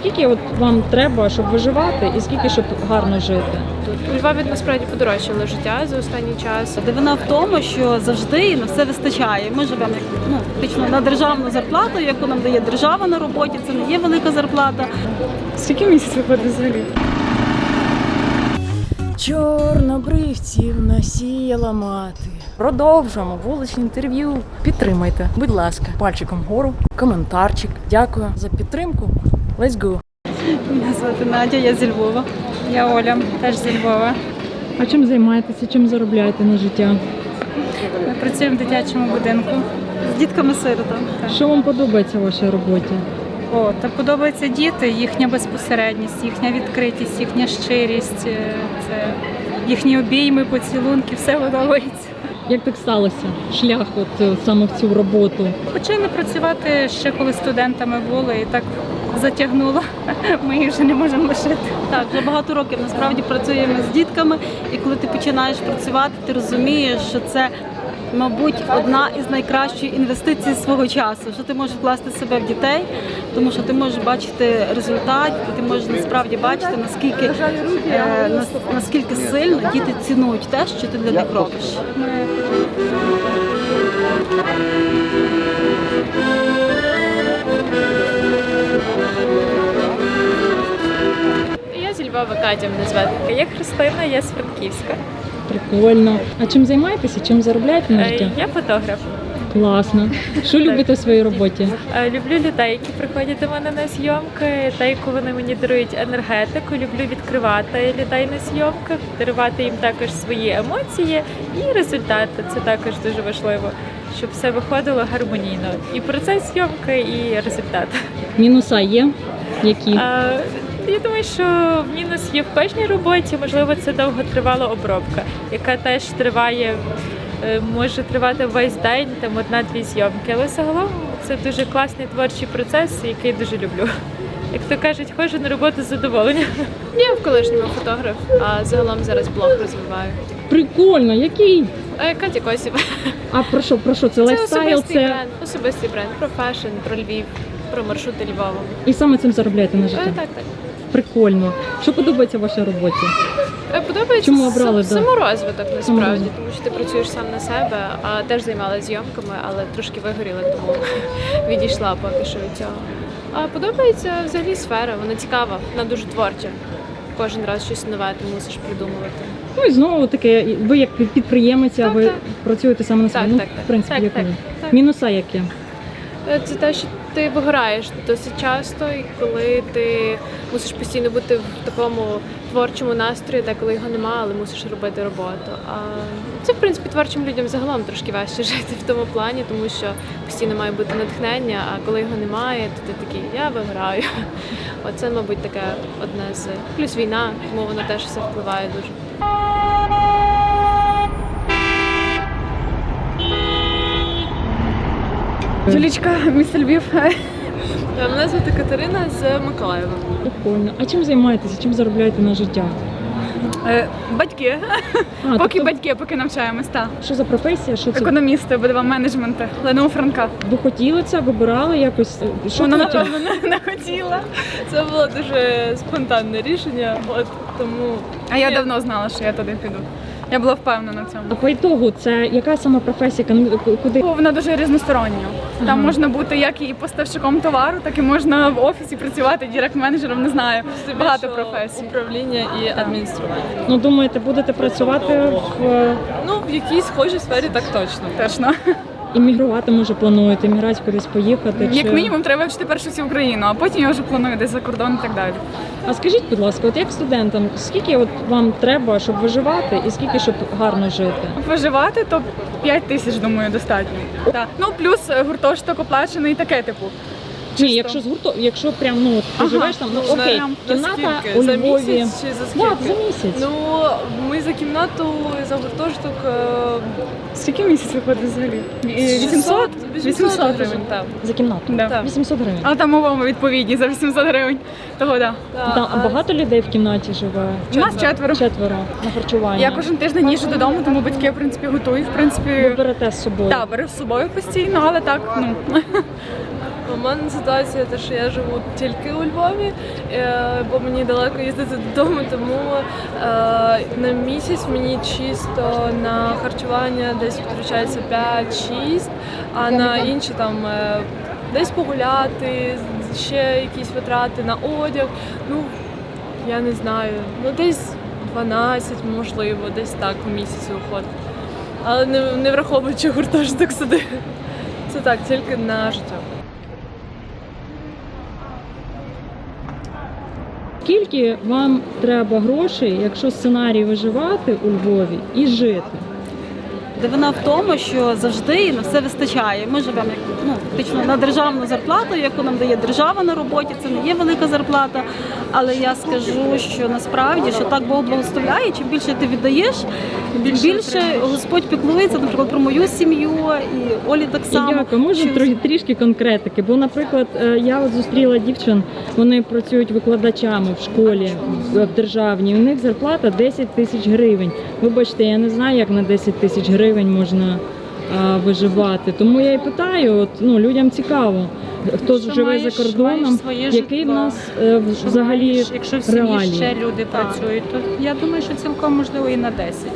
скільки от вам треба, щоб виживати, і скільки щоб гарно жити? У Львові насправді подорожчало життя за останній час. Дивина в тому, що завжди на все вистачає. Ми живемо як ну фактично на державну зарплату, яку нам дає держава на роботі. Це не є велика зарплата. Скільки місяць виходить взагалі? Чорнобривців насіяла мати. Продовжуємо вуличне інтерв'ю. Підтримайте, будь ласка, пальчиком вгору, коментарчик. Дякую за підтримку. Let's go! Мене звати Надя, я зі Львова. Я Оля, теж зі Львова. А чим займаєтеся? Чим заробляєте на життя? Ми працюємо в дитячому будинку з дітками сиротами. Що вам подобається в вашій роботі? О, та подобаються діти, їхня безпосередність, їхня відкритість, їхня щирість, е, це їхні обійми, поцілунки, все подобається. Як так сталося? Шлях, от е, саме в цю роботу. Почали працювати ще коли студентами були, і так затягнуло. Ми їх вже не можемо лишити. Так, вже багато років насправді працюємо з дітками, і коли ти починаєш працювати, ти розумієш, що це. Мабуть, одна із найкращих інвестицій свого часу, що ти можеш вкласти себе в дітей, тому що ти можеш бачити результат, ти можеш насправді бачити наскільки е, наскільки сильно діти цінують те, що ти для них робиш. Львова Катя мене звати. Я Христина, я з Франківська. Прикольно. А чим займаєтеся? Чим заробляєте на Е, життя? Я фотограф. Класно. Що любите в своїй роботі? Е, Люблю людей, які приходять до мене на зйомки, та яку вони мені дарують енергетику. Люблю відкривати людей на зйомках, дарувати їм також свої емоції і результати. Це також дуже важливо, щоб все виходило гармонійно. І процес зйомки, і результат. Мінуса є? Які? Е, Я думаю, що мінус є в кожній роботі. Можливо, це довготривала обробка, яка теж триває, е, може тривати весь день, там одна-дві зйомки. Але загалом це дуже класний творчий процес, який дуже люблю. Як то кажуть, ходжу на роботу з задоволенням. Я в колишньому фотограф, а загалом зараз блог розвиваю. Прикольно, який? Е, Катя Косів. А про що? Про що? Це Це лайфстайл, особистий це бренд, особистий бренд, про фешн, про Львів, про маршрути Львова. і саме цим заробляєте на Е, життя. Так, так. Прикольно. Що подобається в вашій роботі? Е, Подобається Чому обрали, сам- да? саморозвиток насправді, Саморозвиток. тому що ти працюєш сам на себе, а теж займалася зйомками, але трошки вигоріла, тому відійшла поки що від цього. А подобається взагалі сфера, вона цікава, вона дуже творча. Кожен раз щось нове ти мусиш придумувати. Ну і знову таке, ви як підприємець, а Так, ви так. працюєте саме на Так, себе. Ну, так, так. в принципі, Так, як так, ви. так. Мінуса які? Е, Це те, що ти вигораєш досить часто, і коли ти мусиш постійно бути в такому творчому настрої, де коли його нема, але мусиш робити роботу. А це в принципі творчим людям загалом трошки важче жити в тому плані, тому що постійно має бути натхнення, а коли його немає, то ти такий я виграю. Оце, мабуть, таке одне з плюс війна, тому воно теж все впливає дуже. Юлічка, місто Львів. Е, Мене звати Катерина з Миколаєва. Прикольно. А чим займаєтеся? Чим заробляєте на життя? Е, Батьки, А, поки тобто, батьки, поки навчаємось. Та. що за професія? Що це? Економісти, БДВ менеджменти, Лену Франка. Ви хотіли це, вибирали якось? Що Вона потім? напевно не, не хотіла. Це було дуже спонтанне рішення, от тому А я давно знала, що я туди піду. Я була впевнена в А цьому. по ітогу, це яка саме професія? Куди? Вона дуже різностороння. Там Ага. можна бути як і поставщиком товару, так і можна в офісі працювати дірект-менеджером. не знаю. Багато професій. управління і адміністрування. Ну думаєте, будете працювати в е, Ну, в якійсь схожій сфері так точно. Точно. Іммігрувати, може плануєте, імміграцію кудись поїхати? Як чи- мінімум треба вчити першу всю Україну, а потім я вже планую десь за кордон і так далі. А скажіть, будь ласка, от як студентам, скільки от вам треба, щоб виживати, і скільки щоб гарно жити? Виживати, то 5 тисяч, думаю, достатньо. Так. Ну плюс гуртошток гуртожиток оплачений таке, типу. Ні, якщо з гурту, якщо прям ну ти Ага, живеш там, ну ну, окей, прям кімната у За Львові. місяць чи за скільки? Так, за місяць. Ну, ми за кімнату, за гуртожиток е, Скільки місяць виходить взагалі? І 800? 800 гривень. Так. За кімнату. Да. Так. 800 гривень. Але там умови відповідні за 800 гривень. Того да. Там а багато людей в кімнаті живе? У нас четверо. Четверо на харчування. Я кожен тиждень їжджу додому, тому батьки в принципі готують. В Ви принципі, берете з собою. так, беру з собою постійно, але так, ну У мене ситуація, те, що я живу тільки у Львові, е, бо мені далеко їздити додому, тому е, на місяць мені чисто на харчування десь витрачається 5-6, а на інші там е, десь погуляти, ще якісь витрати на одяг. Ну я не знаю, ну десь 12, можливо, десь так у місяць виходить. Але не, не враховуючи гуртожиток сюди. Це так, тільки на життя. Скільки вам треба грошей, якщо сценарій виживати у Львові і жити? Дивина в тому, що завжди і на все вистачає. Ми живемо як ну фактично на державну зарплату, яку нам дає держава на роботі. Це не є велика зарплата. Але я скажу, що насправді що так Бог благословляє. Чим більше ти віддаєш, більше, Господь піклується, наприклад, про мою сім'ю і Олі так само. Дякую, може трохи трішки конкретики. Бо, наприклад, е, я от зустріла дівчин, вони працюють викладачами в школі в державній. У них зарплата 10 тисяч гривень. Вибачте, я не знаю, як на 10 тисяч гривень можна а, виживати. Тому я і питаю, от ну людям цікаво, хто Що живе маєш- за кордоном, маєш своє який в житло. нас е, Що взагалі маєш, якщо в сім'ї реалії? ще люди Так. працюють, то я думаю, що цілком можливо і на 10.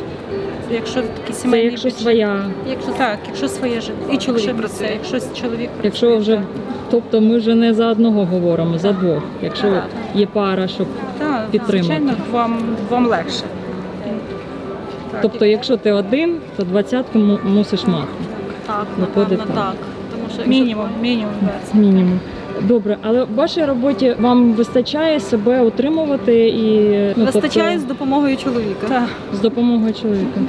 Якщо такі це сімейні якщо бюджет. своя. Якщо так, якщо своє житло. І чоловік якщо, працює. це, якщо чоловік працює. Якщо вже так. тобто ми вже не за одного говоримо, за двох. Якщо Так. є пара, щоб Так, підтримати. звичайно, вам, вам легше. Тобто, якщо ти один, то двадцятку мусиш мати. Так, напевно, так. так. Тому що якщо- мінімум, мінімум 20. Мінімум. Добре, але в вашій роботі вам вистачає себе утримувати і ну, вистачає з тобто, допомогою чоловіка. Так. з допомогою чоловіка.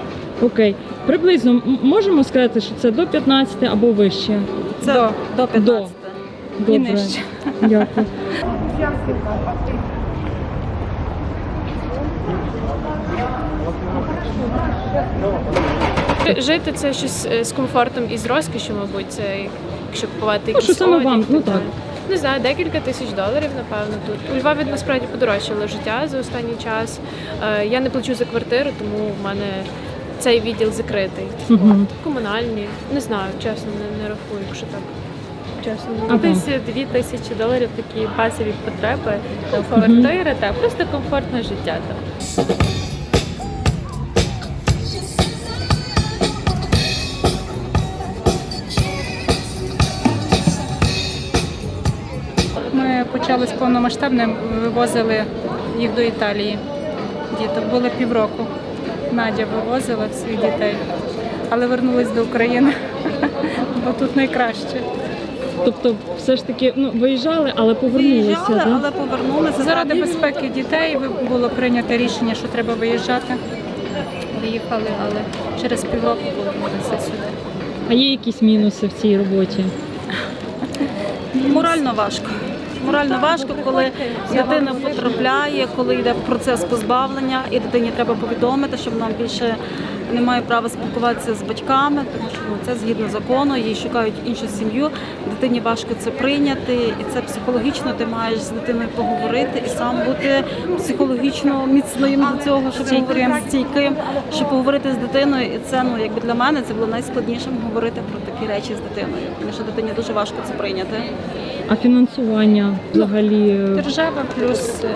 Окей, приблизно можемо сказати, що це до 15 або вище. Це До. до 15. І Добре, нижче. дякую. Жити це щось е, з комфортом і з розкішю, мабуть, це якщо купувати Ну, якісь що саме одяг вам? Ну, так. Не знаю, декілька тисяч доларів, напевно, тут. У Львові насправді подорожчало життя за останній час. Е, Я не плачу за квартиру, тому в мене цей відділ закритий. Мгм. Комунальні. Не знаю, чесно, не, не рахую, якщо так. Чесно, не А Десь 2 тисячі доларів такі базові потреби, там квартира, та просто комфортне життя там. Ми почали з повномасштабним, вивозили їх до Італії. Діток було півроку. Надя вивозила своїх дітей, але вернулись до України, бо тут найкраще. Тобто, все ж таки, ну виїжджали, але повернулися. Виїжджали, да? але повернулися. Заради безпеки дітей було прийнято рішення, що треба виїжджати. Виїхали, але через півроку повернулися сюди. А є якісь мінуси в цій роботі? Морально важко. Морально важко, коли дитина потрапляє, коли йде процес позбавлення, і дитині треба повідомити, що вона більше не має права спілкуватися з батьками, тому що ну, це згідно закону, їй шукають іншу сім'ю. Дитині важко це прийняти, і це психологічно ти маєш з дитиною поговорити і сам бути психологічно міцним до цього, щоб Стійким. говорити стійким, щоб поговорити з дитиною. І це ну якби для мене це було найскладнішим говорити про такі речі з дитиною, тому що дитині дуже важко це прийняти. А фінансування взагалі е, Держава плюс, е,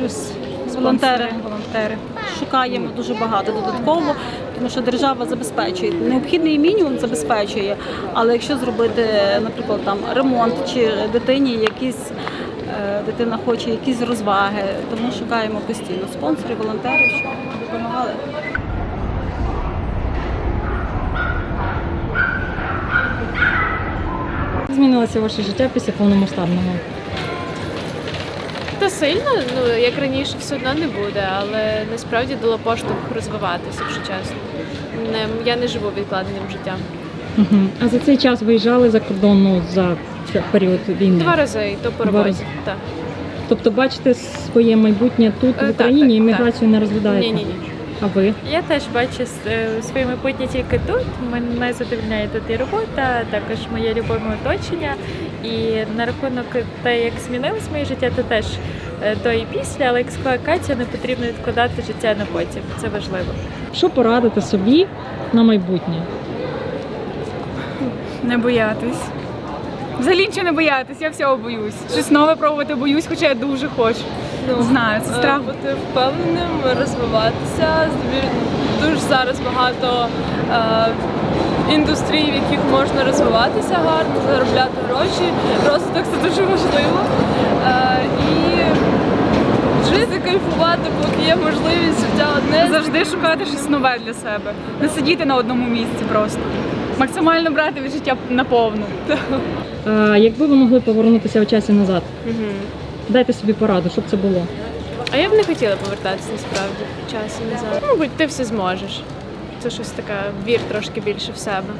плюс Волонтери. волонтери. шукаємо дуже багато додатково, тому що держава забезпечує необхідний мінімум забезпечує. Але якщо зробити, наприклад, там ремонт чи дитині якісь е, дитина хоче якісь розваги, тому шукаємо постійно спонсорів, волонтерів, щоб допомагали. змінилося ваше життя після повномасштабного? Сильно, ну як раніше, все одно не буде, але насправді дало поштовх розвиватися, якщо чесно. Не, я не живу відкладеним життям. Угу. А за цей час виїжджали за кордон ну, за період війни? Два рази, і то по Два роботі. рази. Так. Тобто бачите своє майбутнє тут, Е, в так, Україні, так, імміграцію не розглядаєте? Ні, ні, ні. А ви? Я теж бачу е, своє майбутнє тільки тут. Мене задовольняє тут і робота, також моє любиме оточення. І на рахунок те, як змінилось моє життя, то теж е, до і після, але як сказала Катя, не потрібно відкладати життя на потім. Це важливо. Що порадити собі на майбутнє? Не боятись. Взагалі нічого не боятись, я всього боюсь. Щось нове пробувати боюсь, хоча я дуже хочу. Не знаю, це страх. бути впевненим, розвиватися. Дуже зараз багато е, індустрій, в яких можна розвиватися гарно, заробляти гроші. Розвиток це дуже важливо. Е, і жити, кайфувати, поки є можливість життя одне. Завжди шукати щось нове для себе. Не сидіти на одному місці просто. Максимально брати від життя наповну. А якби ви могли повернутися в часі назад, Угу. Дайте собі пораду, щоб це було. А я б не хотіла повертатися насправді часі назад. Ну, Мабуть, ти все зможеш. Це щось таке, вір трошки більше в себе.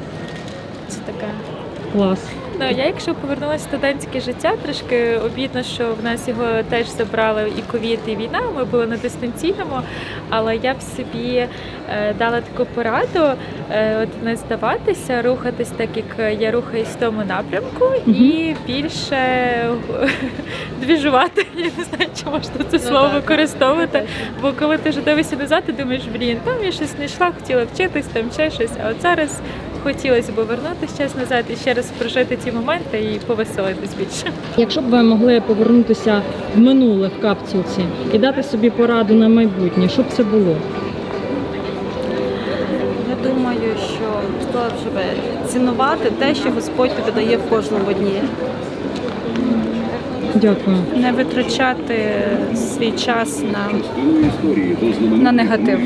Це таке. Клас. Ну, я, якщо повернулася в студентське життя, трошки обідно, що в нас його теж забрали і ковід, і війна. Ми були на дистанційному, але я б собі е, дала таку пораду е, от не здаватися, рухатись так, як я рухаюсь в тому напрямку, і більше двіжувати. Я не знаю, чи можна це слово використовувати. Бо коли ти вже дивишся назад, ти думаєш, блін, там я щось не йшла, хотіла вчитись, там ще щось. А от зараз хотілося б повернутися час назад і ще раз прожити ті моменти і повеселитись більше. Якщо б ви могли повернутися в минуле в капсулці і дати собі пораду на майбутнє, що б це було? Я думаю, що сказала б, цінувати те, що Господь тобі дає в кожному дні. Дякую. Не витрачати свій час на, на негатив.